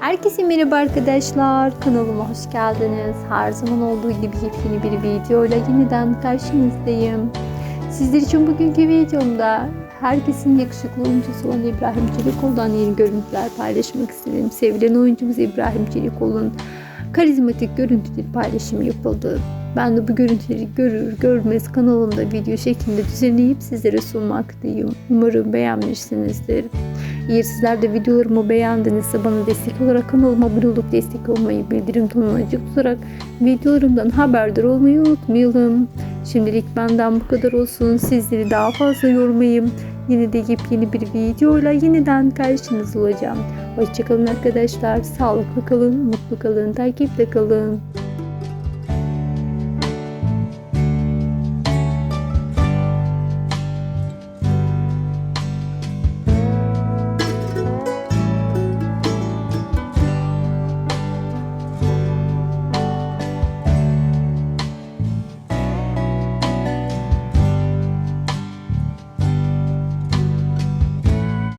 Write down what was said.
Herkese merhaba arkadaşlar. Kanalıma hoş geldiniz. Her zaman olduğu gibi yepyeni bir videoyla yeniden karşınızdayım. Sizler için bugünkü videomda herkesin yakışıklı oyuncusu olan İbrahim Çelikoğlu'dan yeni görüntüler paylaşmak istedim. Sevilen oyuncumuz İbrahim Çelikoğlu'nun karizmatik görüntüleri paylaşımı yapıldı. Ben de bu görüntüleri görür görmez kanalımda video şeklinde düzenleyip sizlere sunmaktayım. Umarım beğenmişsinizdir. Eğer sizler de videolarımı beğendinizse bana destek olarak kanalıma abone olup destek olmayı, bildirim tonunu açık tutarak videolarımdan haberdar olmayı unutmayalım. Şimdilik benden bu kadar olsun. Sizleri daha fazla yormayayım. Yine de yepyeni bir videoyla yeniden karşınızda olacağım. Hoşçakalın arkadaşlar. Sağlıklı kalın, mutlu kalın, takipte kalın.